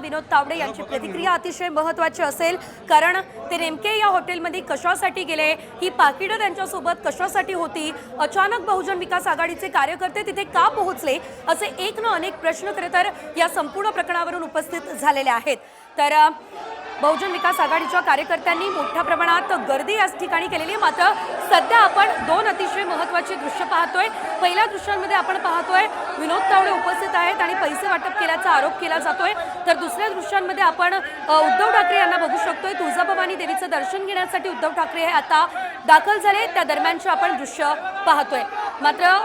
विनोद तावडे यांची प्रतिक्रिया अतिशय महत्त्वाची असेल. कारण ते नेमके या हॉटेलमध्ये कशासाठी गेले? ही पाकिटं त्यांच्यासोबत कशासाठी होती? अचानक बहुजन विकास आघाडीचे कार्यकर्ते तिथे का पोहोचले? असे एक न अनेक प्रश्न खरे तर या संपूर्ण प्रकरणावरून उपस्थित झालेले आहेत. तर बहुजन विकास आघाडीच्या कार्यकर्त्यांनी मोठ्या प्रमाणात गर्दी याच ठिकाणी केलेली आहे. मात्र सध्या आपण दोन अतिशय महत्त्वाची दृश्य पाहतोय. पहिल्या दृश्यांमध्ये आपण पाहतोय विनोद तावडे उपस्थित आहेत आणि पैसे वाटप केल्याचा आरोप केला जातोय. तर दुसऱ्या दृश्यांमध्ये आपण उद्धव ठाकरे यांना बघू शकतोय. तुळजाभवानी देवीचं दर्शन घेण्यासाठी उद्धव ठाकरे हे आता दाखल झाले. त्या दरम्यानचे आपण दृश्य पाहतोय. मात्र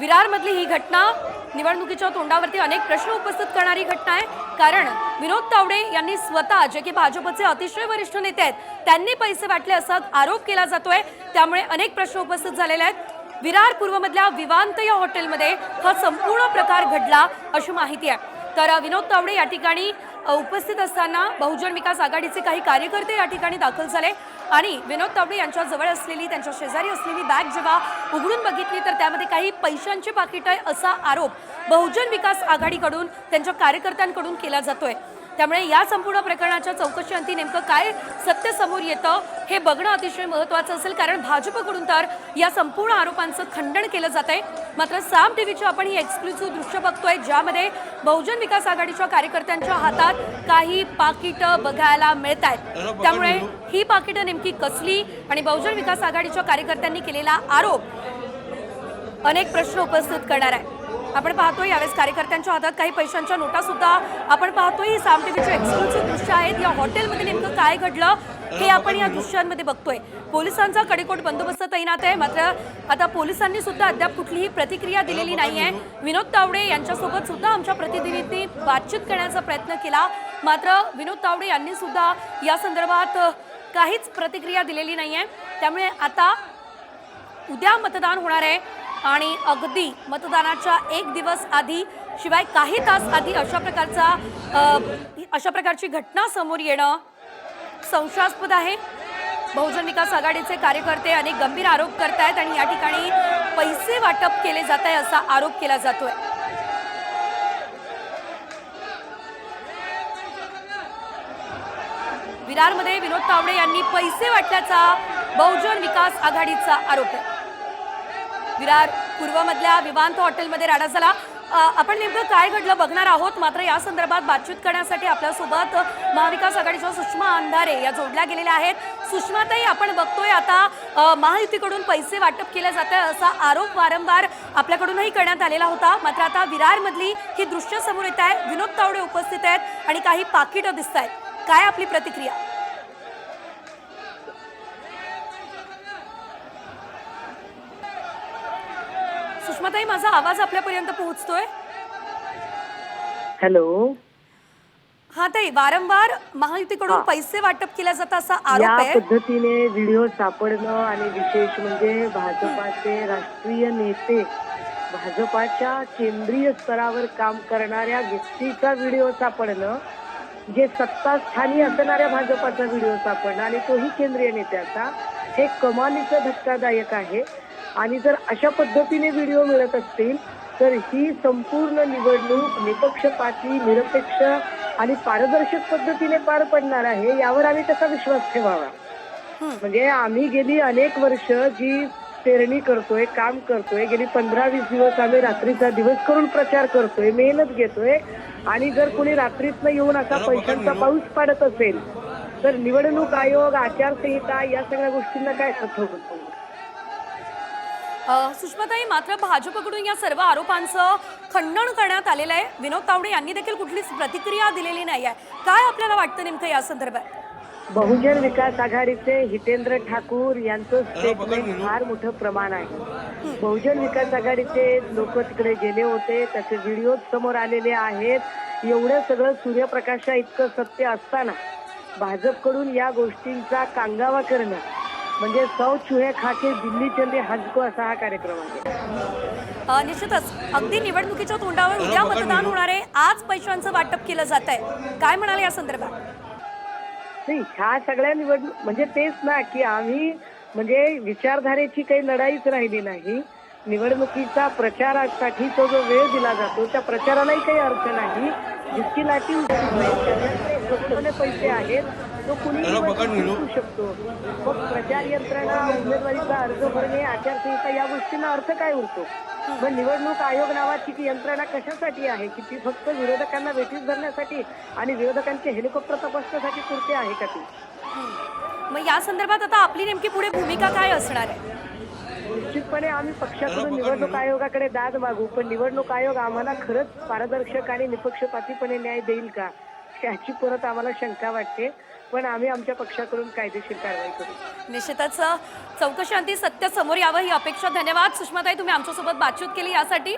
विरारमधली ही घटना निवडणुकीच्या तोंडावरती अनेक प्रश्न उपस्थित करणारी घटना आहे. कारण विनोद तावडे यांनी स्वतः जे की भाजपचे अतिशय वरिष्ठ नेते आहेत त्यांनी पैसे वाटले असा आरोप केला जातोय. त्यामुळे अनेक प्रश्न उपस्थित झालेले आहेत. विरार पूर्वमधल्या विवांत या हॉटेलमध्ये हा संपूर्ण प्रकार घडला अशी माहिती आहे. तर विनोद तावडे या ठिकाणी उपस्थित असताना बहुजन विकास आघाडीचे काही कार्यकर्ते या ठिकाणी दाखल झाले. आणि विनोद तावडे यांच्या जवळ असलेली त्यांच्या शेजारी असलेली बॅग जेव्हा उघडून बघितली तर त्यामध्ये काही पैशांची पाकिट आहे असा आरोप बहुजन विकास आघाडीकडून त्यांच्या कार्यकर्त्यांकडून केला जातोय. त्यामुळे या संपूर्ण प्रकरणाच्या चौकशीअंती नेमकं काय सत्य समोर येतं हे बघणं अतिशय महत्त्वाचं असेल. कारण भाजपकडून तर या संपूर्ण आरोपांचं खंडन केलं जात आहे. मात्र साम टीव्हीची आपण ही एक्सक्लुझिव्ह दृश्य बघतोय ज्यामध्ये बहुजन विकास आघाडीच्या कार्यकर्त्यांच्या हातात काही पाकिटं बघायला मिळत आहेत त्यामुळे ही पाकिटं नेमकी कसली आणि बहुजन विकास आघाडीच्या कार्यकर्त्यांनी केलेला आरोप अनेक प्रश्न उपस्थित करणार आहे. आपण पाहतोय यावेळेस कार्यकर्त्यांच्या हातात काही पैशांच्या नोटा सुद्धा आपण पाहतोय ही साम टीव्हीची एक्सक्लुसिव्ह दृश्य आहेत. या हॉटेलमध्ये नेमकं काय घडलं हे आपण या दृश्यांमध्ये बघतोय. पोलिसांचा कडेकोट बंदोबस्त तैनात आहे. मात्र आता पोलिसांनी सुद्धा अद्याप कुठलीही प्रतिक्रिया दिलेली नाही आहे. विनोद तावडे यांच्यासोबत सुद्धा आमच्या प्रतिनिधींनी बातचीत करण्याचा प्रयत्न केला. मात्र विनोद तावडे यांनी सुद्धा या संदर्भात काहीच प्रतिक्रिया दिलेली नाही आहे त्यामुळे आता उद्या मतदान होणार आहे. आणि अगदी मतदानाच्या एक दिवस आधी शिवाय काही तास आधी अशा प्रकारचा अशा प्रकारची घटना समोर येणं संशयास्पद आहे. बहुजन विकास आघाडीचे कार्यकर्ते अनेक गंभीर आरोप करतायत आणि या ठिकाणी पैसे वाटप केले जात आहे असा आरोप केला जातोय. विरारमध्ये विनोद तावडे यांनी पैसे वाटल्याचा बहुजन विकास आघाडीचा आरोप आहे. विरार पूर्वमधल्या विवांत हॉटेलमध्ये राडा झाला. आपण नेमकं काय घडलं बघणार आहोत? मात्र या संदर्भात बातचीत करण्यासाठी आपल्यासोबत महाविकास आघाडीच्या सुषमा अंधारे या जोडल्या गेलेल्या आहेत. सुषमाताई आपण बघतोय आता महायुतीकडून पैसे वाटप केले जात आहे असा आरोप वारंवार आपल्याकडूनही करण्यात आलेला होता. मात्र आता विरारमधली ही दृश्य समोर येत आहे. विनोद तावडे उपस्थित आहेत आणि काही पाकिटं दिसत आहेत काय आपली प्रतिक्रिया? सुषमाताई माझा आवाज आपल्यापर्यंत पोहोचतोय? हॅलो. हा ताई वारंवार महायुतीकडून. पैसे वाटप केल्या जात असा या आरोप आहे. पद्धतीने व्हिडिओ सापडणं आणि विशेष म्हणजे भाजपाचे राष्ट्रीय नेते भाजपाच्या केंद्रीय स्तरावर काम करणाऱ्या व्यक्तीचा व्हिडिओ सापडणं जे सत्तास्थानी असणाऱ्या भाजपाचा व्हिडिओ सापडणं आणि तोही केंद्रीय नेत्याचा हे कमालीचं धक्कादायक आहे. आणि जर अशा पद्धतीने व्हिडिओ मिळत असतील तर ही संपूर्ण निवडणूक निपक्षपाती निरपेक्ष आणि पारदर्शक पद्धतीने पार पडणार आहे यावर आम्ही कसा विश्वास ठेवावा. म्हणजे आम्ही गेली अनेक वर्ष जी पेरणी करतोय काम करतोय गेली पंधरा वीस दिवस आम्ही रात्रीचा दिवस करून प्रचार करतोय मेहनत घेतोय. आणि जर कोणी रात्रीतनं येऊन असा पैशांचा पाऊस पाडत असेल तर निवडणूक आयोग आचारसंहिता या सगळ्या गोष्टींना काय अर्थ होतो? सुषमाताई मात्र भाजपकडून या सर्व आरोपांचं खंडन करण्यात आलेलं आहे. विनोद तावडे यांनी देखील कुठलीच प्रतिक्रिया दिलेली नाही आहे. काय आपल्याला वाटतं नेमकं या संदर्भात? बहुजन विकास आघाडीचे हितेंद्र ठाकूर यांचं स्टेटमेंट फार मोठं प्रमाण आहे. बहुजन विकास आघाडीचे लोक तिकडे गेले होते त्याचे व्हिडिओ समोर आलेले आहेत. एवढं सगळं सूर्यप्रकाशा इतकं सत्य असताना भाजपकडून या गोष्टींचा कांगावा करणं म्हणजे सौ चुहे खाके दिल्ली चंदे हजको असा हा कार्यक्रम आहे. निश्चितच. अगदी निवडणुकीच्या तोंडावर उद्या मतदान होणार आहे. आज पैशांचं वाटप केलं जात आहे. काय म्हणाले या संदर्भात? नाही ह्या सगळ्या निवडणूक म्हणजे तेच ना की आम्ही म्हणजे विचारधारेची काही लढाईच राहिली नाही. निवडणुकीचा प्रचारासाठी तो जो वेळ दिला जातो त्या प्रचारालाही काही अर्थ नाही. जिसकी लाठी उसकी भैंस. त्याच्याकडे स्वतःमध्ये पैसे आहेत. तो जिंकू शकतो. मग प्रचार यंत्रणा उमेदवारीचा अर्ज भरणे आचारसंहिता या गोष्टींना अर्थ काय उरतो? मग निवडणूक आयोग नावाची ती यंत्रणा कशासाठी आहे? की ती फक्त विरोधकांना वेठीस धरण्यासाठी आणि विरोधकांचे हेलिकॉप्टर तपासण्यासाठी पुरते आहे का ती? मग या संदर्भात आता आपली नेमकी पुढे भूमिका काय असणार आहे? निश्चितपणे आम्ही पक्षाकडून निवडणूक आयोगाकडे दाद मागू. पण निवडणूक आयोग आम्हाला खरंच पारदर्शक आणि निपक्षपातीपणे न्याय देईल का? याची परत आम्हाला शंका वाटते. पण आम्ही आमच्या पक्षाकडून कायदेशीर कारवाई करू. निश्चितच चौकशी अंती सत्य समोर यावं ही अपेक्षा. धन्यवाद. सुषमाताई तुम्ही आमच्यासोबत बातचीत केली यासाठी.